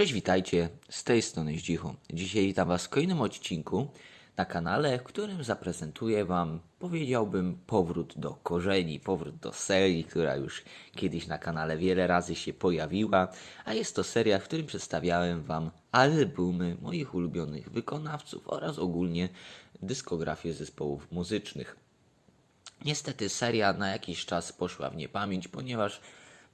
Cześć, witajcie, z tej strony Zdzichu. Dzisiaj witam Was w kolejnym odcinku na kanale, w którym zaprezentuję Wam, powiedziałbym, powrót do korzeni, powrót do serii, która już kiedyś na kanale wiele razy się pojawiła, a jest to seria, w którym przedstawiałem Wam albumy moich ulubionych wykonawców oraz ogólnie dyskografię zespołów muzycznych. Niestety seria na jakiś czas poszła w niepamięć, ponieważ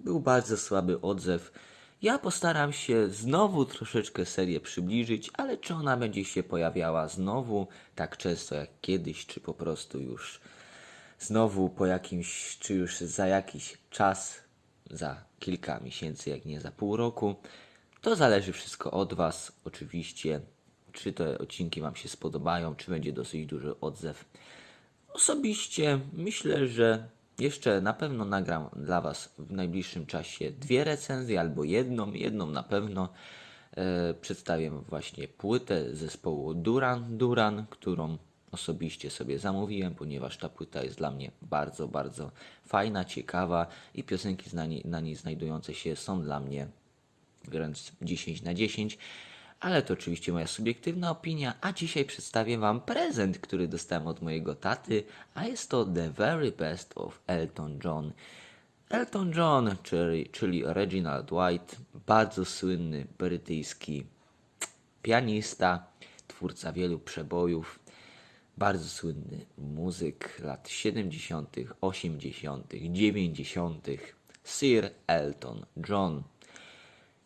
był bardzo słaby odzew. Ja postaram się znowu troszeczkę serię przybliżyć, ale czy ona będzie się pojawiała znowu tak często jak kiedyś, czy po prostu już znowu po jakimś, czy już za jakiś czas, za kilka miesięcy, jak nie za pół roku, to zależy wszystko od Was, oczywiście, czy te odcinki Wam się spodobają, czy będzie dosyć duży odzew. Osobiście myślę, że jeszcze na pewno nagram dla Was w najbliższym czasie dwie recenzje albo jedną, jedną na pewno. E, przedstawię właśnie płytę zespołu Duran Duran, którą osobiście sobie zamówiłem, ponieważ ta płyta jest dla mnie bardzo, bardzo fajna, ciekawa i piosenki na niej, na niej znajdujące się są dla mnie wręcz 10 na 10. Ale to oczywiście moja subiektywna opinia, a dzisiaj przedstawię Wam prezent, który dostałem od mojego taty, a jest to The Very Best of Elton John. Elton John, czyli, czyli Reginald White, bardzo słynny brytyjski pianista, twórca wielu przebojów, bardzo słynny muzyk lat 70., 80., 90., Sir Elton John.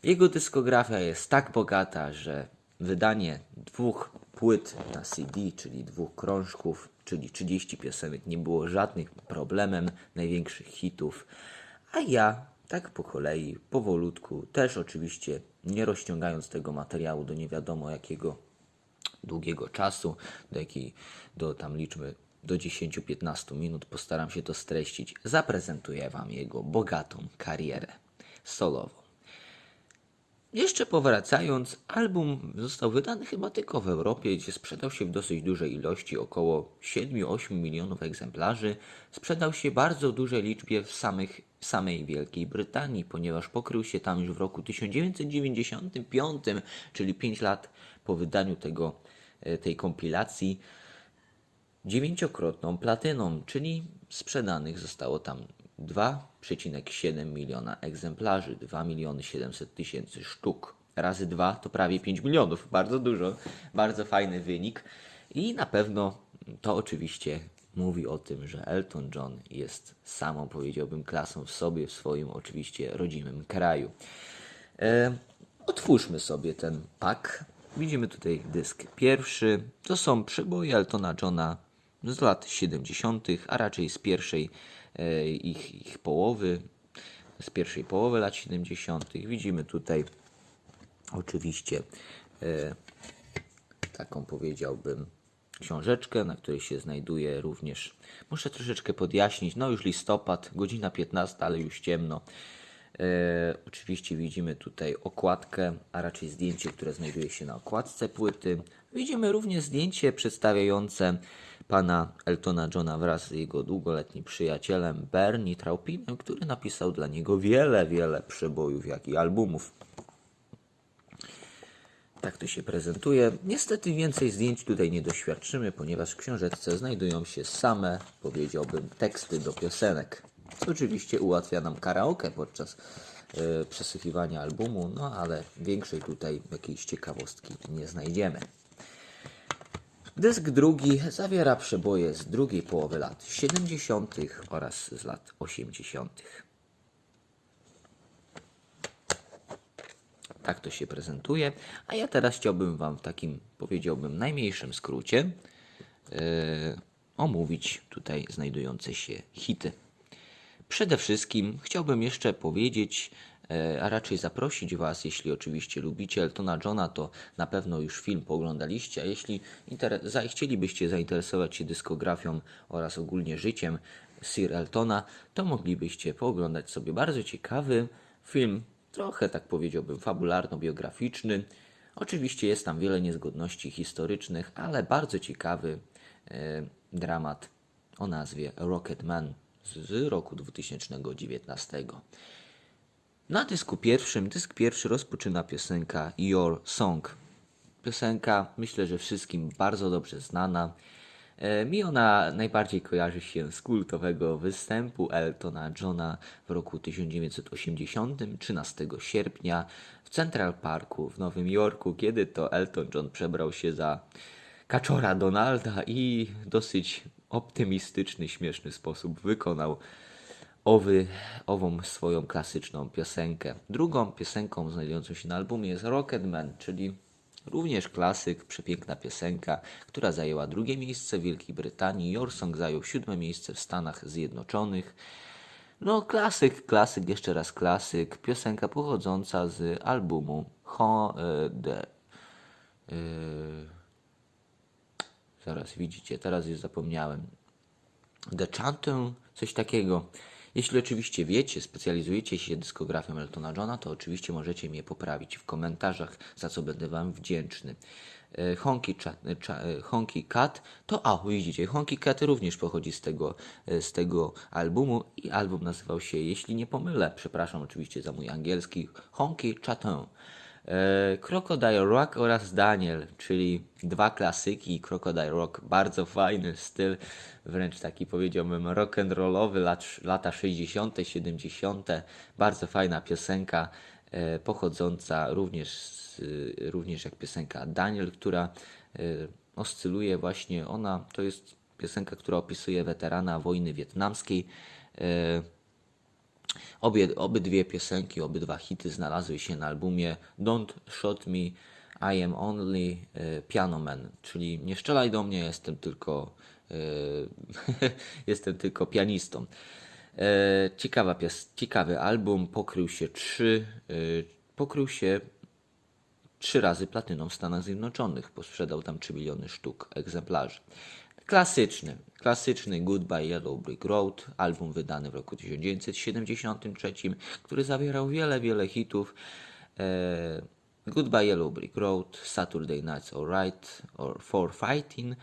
Jego dyskografia jest tak bogata, że wydanie dwóch płyt na CD, czyli dwóch krążków, czyli 30 piosenek, nie było żadnym problemem największych hitów. A ja, tak po kolei, powolutku, też oczywiście nie rozciągając tego materiału do nie wiadomo jakiego długiego czasu, do jakiej, do tam liczby do 10-15 minut, postaram się to streścić. Zaprezentuję Wam jego bogatą karierę solową. Jeszcze powracając, album został wydany chyba tylko w Europie, gdzie sprzedał się w dosyć dużej ilości, około 7-8 milionów egzemplarzy. Sprzedał się bardzo dużej liczbie w samych, samej Wielkiej Brytanii, ponieważ pokrył się tam już w roku 1995, czyli 5 lat po wydaniu tego, e, tej kompilacji, dziewięciokrotną platyną, czyli sprzedanych zostało tam 2,7 miliona egzemplarzy, 2 miliony 700 tysięcy sztuk. Razy 2 to prawie 5 milionów, bardzo dużo, bardzo fajny wynik. I na pewno to oczywiście mówi o tym, że Elton John jest samą, powiedziałbym, klasą w sobie, w swoim oczywiście rodzimym kraju. E, otwórzmy sobie ten pak. Widzimy tutaj dysk pierwszy. To są przeboje Eltona Johna z lat 70., a raczej z pierwszej ich, ich połowy, z pierwszej połowy lat 70. Widzimy tutaj oczywiście e, taką powiedziałbym książeczkę, na której się znajduje również, muszę troszeczkę podjaśnić, no już listopad, godzina 15, ale już ciemno. E, oczywiście widzimy tutaj okładkę, a raczej zdjęcie, które znajduje się na okładce płyty. Widzimy również zdjęcie przedstawiające pana Eltona Johna wraz z jego długoletnim przyjacielem Bernie Traupinem, który napisał dla niego wiele, wiele przebojów, jak i albumów. Tak to się prezentuje. Niestety więcej zdjęć tutaj nie doświadczymy, ponieważ w książeczce znajdują się same, powiedziałbym, teksty do piosenek. Co oczywiście ułatwia nam karaoke podczas e, przesłuchiwania albumu, no ale większej tutaj jakiejś ciekawostki nie znajdziemy. Dysk drugi zawiera przeboje z drugiej połowy lat 70. oraz z lat 80. Tak to się prezentuje. A ja teraz chciałbym Wam w takim, powiedziałbym, najmniejszym skrócie yy, omówić tutaj znajdujące się hity. Przede wszystkim chciałbym jeszcze powiedzieć, a raczej zaprosić Was, jeśli oczywiście lubicie Eltona Johna, to na pewno już film pooglądaliście, a jeśli za chcielibyście zainteresować się dyskografią oraz ogólnie życiem Sir Eltona, to moglibyście pooglądać sobie bardzo ciekawy film, trochę tak powiedziałbym fabularno-biograficzny. Oczywiście jest tam wiele niezgodności historycznych, ale bardzo ciekawy e, dramat o nazwie Rocket Man z roku 2019. Na dysku pierwszym, dysk pierwszy rozpoczyna piosenka Your Song. Piosenka, myślę, że wszystkim bardzo dobrze znana. E, Mi ona najbardziej kojarzy się z kultowego występu Eltona Johna w roku 1980, 13 sierpnia w Central Parku w Nowym Jorku, kiedy to Elton John przebrał się za kaczora Donalda i dosyć optymistyczny, śmieszny sposób wykonał owy, ową swoją klasyczną piosenkę. Drugą piosenką znajdującą się na albumie jest Rocketman, czyli również klasyk, przepiękna piosenka, która zajęła drugie miejsce w Wielkiej Brytanii. Your Song zajął siódme miejsce w Stanach Zjednoczonych. No, klasyk, klasyk, jeszcze raz klasyk. Piosenka pochodząca z albumu Ho, The, e, Zaraz widzicie, teraz już zapomniałem. The Chantum, coś takiego. Jeśli oczywiście wiecie, specjalizujecie się dyskografią Eltona Johna, to oczywiście możecie mnie poprawić w komentarzach, za co będę Wam wdzięczny. Honky, Cha- e, Cha- e, Honky Cat to, a widzicie, Honky Cat również pochodzi z tego, e, z tego albumu i album nazywał się, jeśli nie pomylę, przepraszam oczywiście za mój angielski, Honky Chaton. E, Crocodile Rock oraz Daniel, czyli dwa klasyki. Crocodile Rock, bardzo fajny styl, wręcz taki powiedziałbym rock'n'rollowy, lat, lata 60., 70., bardzo fajna piosenka, e, pochodząca również, e, również jak piosenka Daniel, która oscyluje właśnie, ona to jest piosenka, która opisuje weterana wojny wietnamskiej. Obie, obydwie piosenki, obydwa hity znalazły się na albumie Don't Shot Me, I Am Only e, Piano Man, czyli nie strzelaj do mnie, jestem tylko e, jestem tylko pianistą. E, ciekawa pies, ciekawy album, pokrył się trzy, pokrył się trzy razy platyną w Stanach Zjednoczonych, bo sprzedał tam 3 miliony sztuk egzemplarzy. Klasyczny, klasyczny Goodbye Yellow Brick Road, album wydany w roku 1973, który zawierał wiele, wiele hitów. E, Goodbye Yellow Brick Road, Saturday Night's Alright, or For Fighting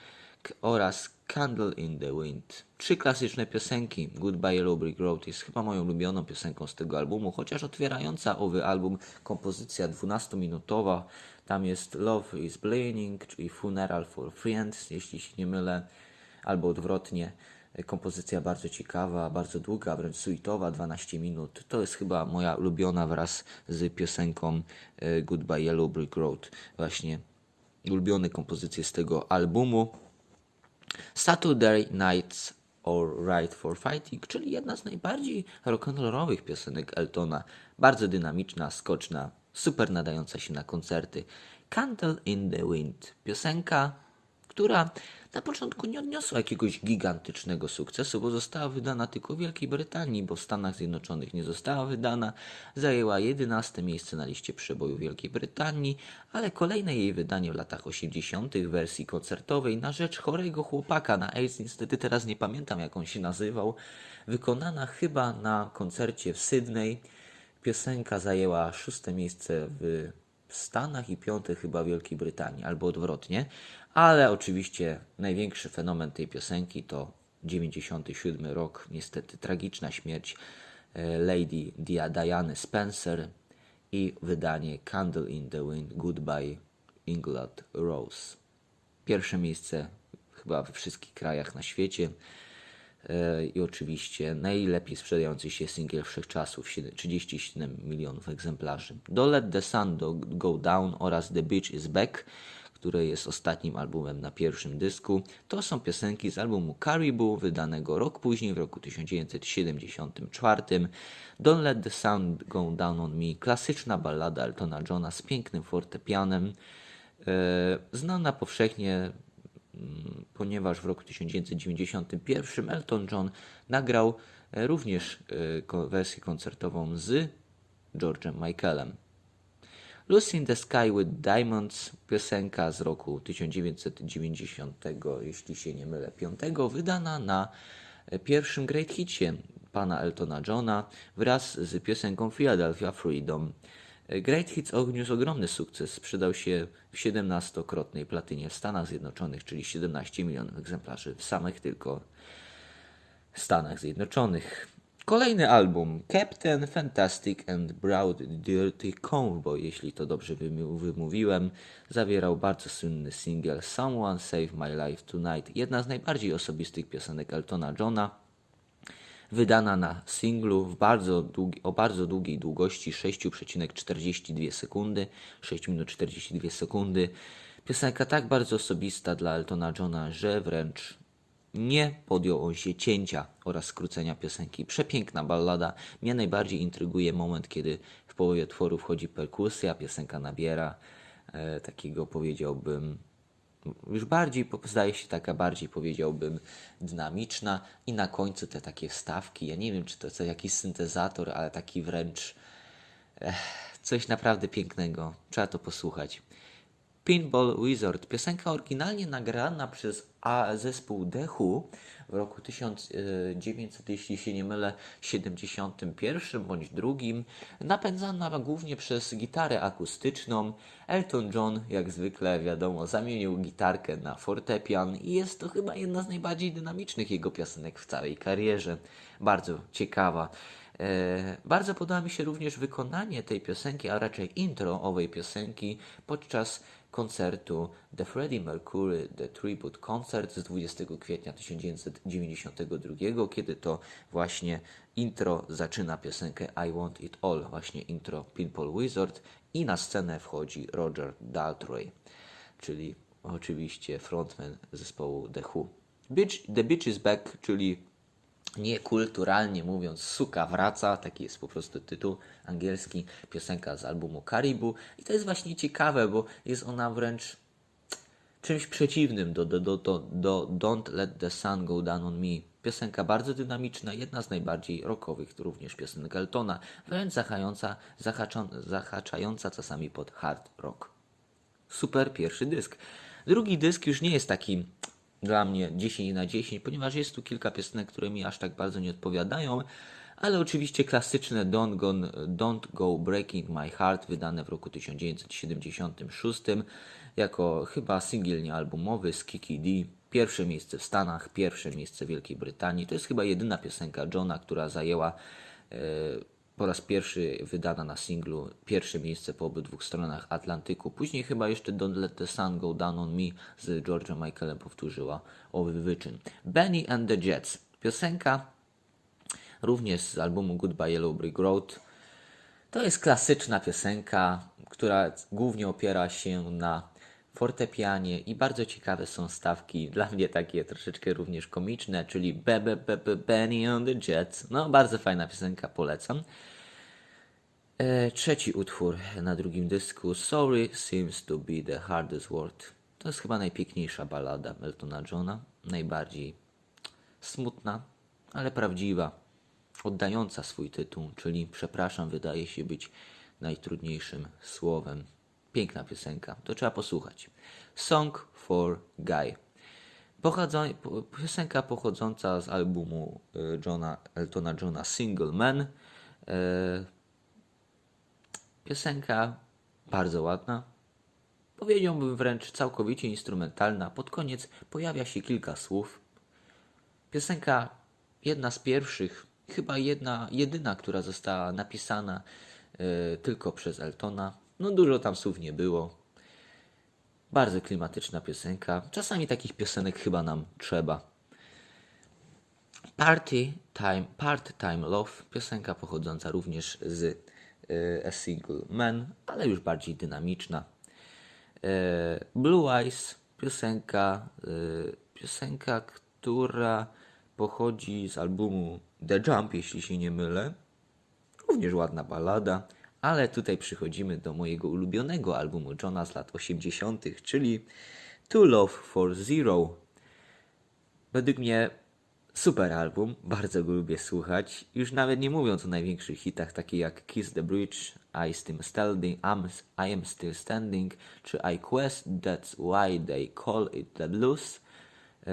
oraz Candle in the Wind. Trzy klasyczne piosenki. Goodbye Yellow Brick Road jest chyba moją ulubioną piosenką z tego albumu, chociaż otwierająca owy album kompozycja 12-minutowa. Tam jest Love is Blinding, czyli Funeral for Friends, jeśli się nie mylę, albo odwrotnie. Kompozycja bardzo ciekawa, bardzo długa, wręcz suitowa, 12 minut. To jest chyba moja ulubiona wraz z piosenką e, Goodbye Yellow Brick Road. Właśnie ulubione kompozycje z tego albumu. Saturday Nights Alright for Fighting, czyli jedna z najbardziej rock'n'rollowych piosenek Eltona. Bardzo dynamiczna, skoczna, super nadająca się na koncerty. Candle in the Wind. Piosenka, która na początku nie odniosła jakiegoś gigantycznego sukcesu, bo została wydana tylko w Wielkiej Brytanii, bo w Stanach Zjednoczonych nie została wydana. Zajęła 11 miejsce na liście przeboju Wielkiej Brytanii, ale kolejne jej wydanie w latach 80. w wersji koncertowej na rzecz chorego chłopaka na AIDS, niestety teraz nie pamiętam jak on się nazywał, wykonana chyba na koncercie w Sydney. Piosenka zajęła szóste miejsce w Stanach i piąte chyba w Wielkiej Brytanii, albo odwrotnie. Ale oczywiście największy fenomen tej piosenki to 97 rok, niestety tragiczna śmierć e, Lady Dia Diany Spencer i wydanie Candle in the Wind Goodbye England Rose. Pierwsze miejsce chyba we wszystkich krajach na świecie. I oczywiście najlepiej sprzedający się singiel wszechczasów, siedem- 37 milionów egzemplarzy. Do Let the Sun Go Down oraz The Beach is Back, które jest ostatnim albumem na pierwszym dysku, to są piosenki z albumu Caribou, wydanego rok później, w roku 1974. Don't Let the Sun Go Down on Me, klasyczna ballada Eltona Johna z pięknym fortepianem, e, znana powszechnie ponieważ w roku 1991 Elton John nagrał e, również e, wersję koncertową z George'em Michaelem. Lucy in the Sky with Diamonds, piosenka z roku 1990, jeśli się nie mylę, 5, wydana na e, pierwszym Great Hicie pana Eltona Johna wraz z piosenką Philadelphia Freedom. Great Hits odniósł ogromny sukces, sprzedał się w 17-krotnej platynie w Stanach Zjednoczonych, czyli 17 milionów egzemplarzy w samych tylko Stanach Zjednoczonych. Kolejny album Captain Fantastic and Broad Dirty Cowboy, jeśli to dobrze wymówiłem, zawierał bardzo słynny singiel Someone Save My Life Tonight, jedna z najbardziej osobistych piosenek Eltona Johna, wydana na singlu w bardzo długi, o bardzo długiej długości 6,42 sekundy, 6 minut 42 sekundy. Piosenka tak bardzo osobista dla Eltona Johna, że wręcz nie podjął on się cięcia oraz skrócenia piosenki. Przepiękna ballada. Mnie najbardziej intryguje moment, kiedy w połowie utworu wchodzi perkusja, piosenka nabiera e, takiego powiedziałbym już bardziej, zdaje się taka bardziej powiedziałbym dynamiczna i na końcu te takie wstawki, ja nie wiem czy to, to jakiś syntezator, ale taki wręcz eh, coś naprawdę pięknego, trzeba to posłuchać. Pinball Wizard, piosenka oryginalnie nagrana przez A zespół The Who w roku 1900, jeśli się nie mylę, 71 bądź drugim, napędzana głównie przez gitarę akustyczną. Elton John, jak zwykle wiadomo, zamienił gitarkę na fortepian i jest to chyba jedna z najbardziej dynamicznych jego piosenek w całej karierze. Bardzo ciekawa. E, bardzo podoba mi się również wykonanie tej piosenki, a raczej intro owej piosenki podczas koncertu The Freddie Mercury The Tribute Concert z 20 kwietnia 1992, kiedy to właśnie intro zaczyna piosenkę I Want It All, właśnie intro Pinball Wizard i na scenę wchodzi Roger Daltrey, czyli oczywiście frontman zespołu The Who. The Bitch is Back, czyli niekulturalnie mówiąc, suka wraca, taki jest po prostu tytuł angielski, piosenka z albumu Caribou i to jest właśnie ciekawe, bo jest ona wręcz czymś przeciwnym do, do, do, do, do Don't Let the Sun Go Down on Me. Piosenka bardzo dynamiczna, jedna z najbardziej rockowych również piosenek Eltona, wręcz zahaczą, zahaczająca czasami pod hard rock super pierwszy dysk. Drugi dysk już nie jest taki dla mnie 10 na 10, ponieważ jest tu kilka piosenek, które mi aż tak bardzo nie odpowiadają, ale oczywiście klasyczne Don't Go, Don't Go Breaking My Heart, wydane w roku 1976, jako chyba singiel niealbumowy z Kiki D. Pierwsze miejsce w Stanach, pierwsze miejsce w Wielkiej Brytanii. To jest chyba jedyna piosenka Johna, która zajęła e, po raz pierwszy wydana na singlu, pierwsze miejsce po obydwu stronach Atlantyku. Później chyba jeszcze Don't Let the Sun Go Down on Me z George'em Michaelem powtórzyła owy wyczyn. Benny and the Jets. Piosenka również z albumu Goodbye Yellow Brick Road. To jest klasyczna piosenka, która głównie opiera się na fortepianie i bardzo ciekawe są stawki, dla mnie takie troszeczkę również komiczne, czyli Be Be Be Be Benny on the Jets. No, bardzo fajna piosenka, polecam. E, trzeci utwór na drugim dysku, Sorry Seems to be the Hardest Word. To jest chyba najpiękniejsza ballada Eltona Johna, najbardziej smutna, ale prawdziwa, oddająca swój tytuł, czyli Przepraszam, wydaje się być najtrudniejszym słowem. Piękna piosenka, to trzeba posłuchać. Song for Guy. Pochodzą, po- piosenka pochodząca z albumu e, Johna, Eltona Johna Single Man. E, Piosenka bardzo ładna, powiedziałbym wręcz całkowicie instrumentalna. Pod koniec pojawia się kilka słów. Piosenka jedna z pierwszych, chyba jedna, jedyna, która została napisana e, tylko przez Eltona. No dużo tam słów nie było. Bardzo klimatyczna piosenka. Czasami takich piosenek chyba nam trzeba. Party Time, Part Time Love, piosenka pochodząca również z e, A Single Man, ale już bardziej dynamiczna. E, Blue Eyes, piosenka, e, piosenka, która pochodzi z albumu The Jump, jeśli się nie mylę. Również ładna balada, ale tutaj przychodzimy do mojego ulubionego albumu Johna z lat 80., czyli To Love for Zero. Według mnie super album, bardzo go lubię słuchać. Już nawet nie mówiąc o największych hitach, takich jak Kiss the Bridge, I Still Standing, I'm, I Am Still Standing, czy I Quest, That's Why They Call It the Blues. E,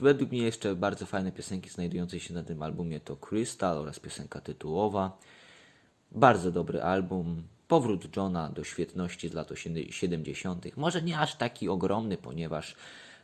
według mnie jeszcze bardzo fajne piosenki znajdujące się na tym albumie to Crystal oraz piosenka tytułowa. Bardzo dobry album. Powrót Johna do świetności z lat 70. Może nie aż taki ogromny, ponieważ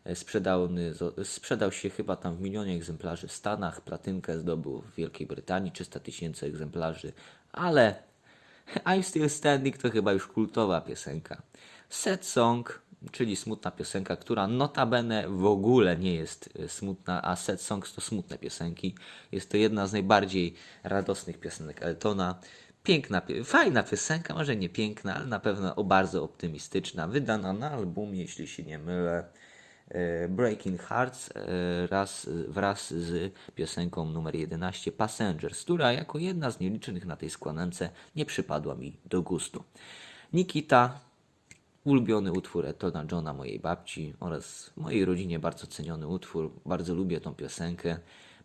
E, Sprzedany, zo- sprzedał się chyba tam w milionie egzemplarzy w Stanach, platynkę zdobył w Wielkiej Brytanii, 300 tysięcy egzemplarzy, ale I'm Still Standing to chyba już kultowa piosenka. Sad Song, czyli smutna piosenka, która notabene w ogóle nie jest e, smutna, a Sad Songs to smutne piosenki. Jest to jedna z najbardziej radosnych piosenek Eltona. Piękna, fajna piosenka, może nie piękna, ale na pewno bardzo optymistyczna. Wydana na albumie, jeśli się nie mylę. e, Breaking Hearts e, raz, wraz z piosenką numer 11 Passengers, która jako jedna z nielicznych na tej składance nie przypadła mi do gustu. Nikita, ulubiony utwór Eltona Johna, mojej babci oraz mojej rodzinie bardzo ceniony utwór. Bardzo lubię tą piosenkę,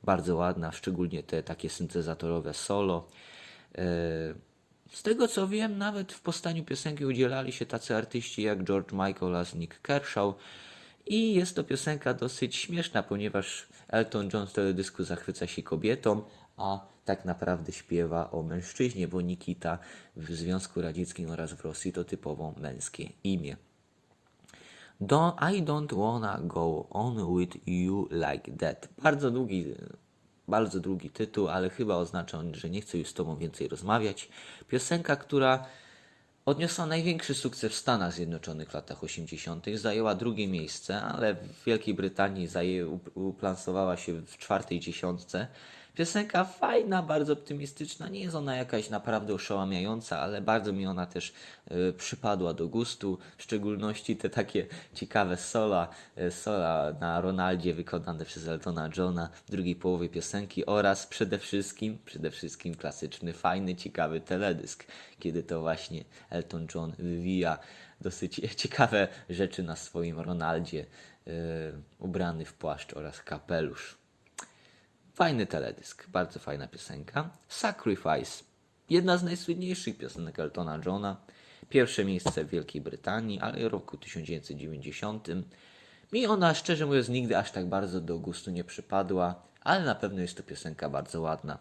bardzo ładna, szczególnie te takie syntezatorowe solo. E, Z tego co wiem, nawet w powstaniu piosenki udzielali się tacy artyści jak George Michael oraz Nick Kershaw. I jest to piosenka dosyć śmieszna, ponieważ Elton John w teledysku zachwyca się kobietą, a tak naprawdę śpiewa o mężczyźnie, bo Nikita w Związku Radzieckim oraz w Rosji to typowo męskie imię. Don't, I don't wanna go on with you like that. Bardzo długi, bardzo długi tytuł, ale chyba oznacza on, że nie chcę już z Tobą więcej rozmawiać. Piosenka, która odniosła największy sukces w Stanach Zjednoczonych w latach 80., zajęła drugie miejsce, ale w Wielkiej Brytanii uplansowała się w czwartej dziesiątce. Piosenka fajna, bardzo optymistyczna, nie jest ona jakaś naprawdę oszałamiająca, ale bardzo mi ona też e, przypadła do gustu, w szczególności te takie ciekawe sola, e, sola na Ronaldzie wykonane przez Eltona Johna w drugiej połowie piosenki oraz przede wszystkim, przede wszystkim klasyczny, fajny, ciekawy teledysk, kiedy to właśnie Elton John wywija dosyć ciekawe rzeczy na swoim Ronaldzie, e, ubrany w płaszcz oraz kapelusz. Fajny teledysk, bardzo fajna piosenka. Sacrifice, jedna z najsłynniejszych piosenek Eltona Johna. Pierwsze miejsce w Wielkiej Brytanii, ale roku 1990. Mi ona, szczerze mówiąc, nigdy aż tak bardzo do gustu nie przypadła, ale na pewno jest to piosenka bardzo ładna.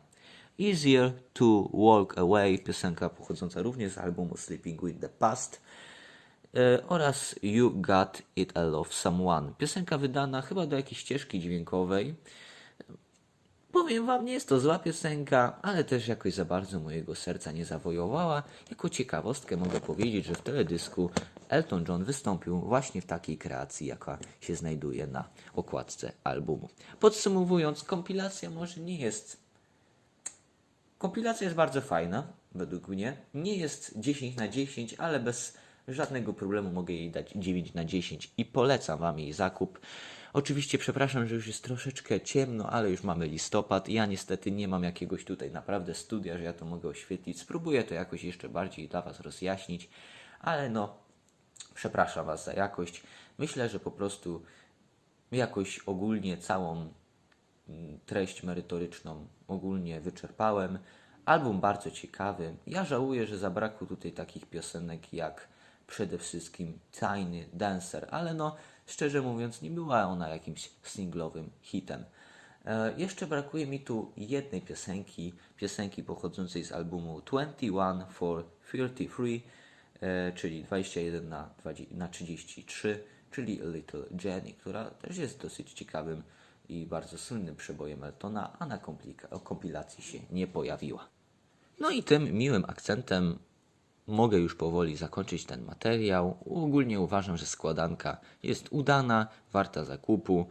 Easier to Walk Away, piosenka pochodząca również z albumu Sleeping with the Past e, oraz You Got It I Love Someone. Piosenka wydana chyba do jakiejś ścieżki dźwiękowej. Powiem wam, nie jest to zła piosenka, ale też jakoś za bardzo mojego serca nie zawojowała. Jako ciekawostkę mogę powiedzieć, że w teledysku Elton John wystąpił właśnie w takiej kreacji, jaka się znajduje na okładce albumu. Podsumowując, kompilacja może nie jest Kompilacja jest bardzo fajna, według mnie. Nie jest 10 na 10, ale bez żadnego problemu mogę jej dać 9 na 10 i polecam Wam jej zakup. Oczywiście przepraszam, że już jest troszeczkę ciemno, ale już mamy listopad. Ja niestety nie mam jakiegoś tutaj naprawdę studia, że ja to mogę oświetlić. Spróbuję to jakoś jeszcze bardziej dla Was rozjaśnić, ale no, przepraszam Was za jakość. Myślę, że po prostu jakoś ogólnie całą mm, treść merytoryczną ogólnie wyczerpałem. Album bardzo ciekawy. Ja żałuję, że zabrakło tutaj takich piosenek jak przede wszystkim Tiny Dancer, ale no szczerze mówiąc nie była ona jakimś singlowym hitem. E, jeszcze brakuje mi tu jednej piosenki, piosenki pochodzącej z albumu 21 for 33, e, czyli 21 na, 20, na 33, czyli Little Jenny, która też jest dosyć ciekawym i bardzo słynnym przebojem Eltona, a na kompilacji się nie pojawiła. No i tym miłym akcentem mogę już powoli zakończyć ten materiał. Ogólnie uważam, że składanka jest udana, warta zakupu.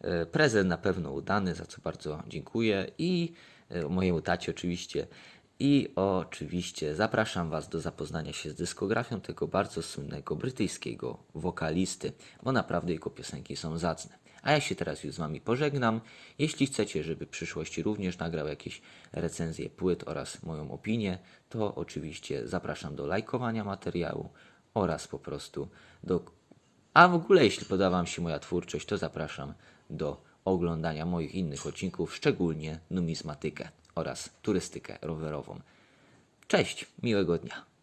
E, Prezent na pewno udany, za co bardzo dziękuję i e, mojemu tacie oczywiście. I oczywiście zapraszam Was do zapoznania się z dyskografią tego bardzo słynnego brytyjskiego wokalisty, bo naprawdę jego piosenki są zacne. A ja się teraz już z Wami pożegnam. Jeśli chcecie, żeby w przyszłości również nagrał jakieś recenzje płyt oraz moją opinię, to oczywiście zapraszam do lajkowania materiału oraz po prostu do. A w ogóle, jeśli podoba Wam się moja twórczość, to zapraszam do oglądania moich innych odcinków, szczególnie numizmatykę oraz turystykę rowerową. Cześć, miłego dnia.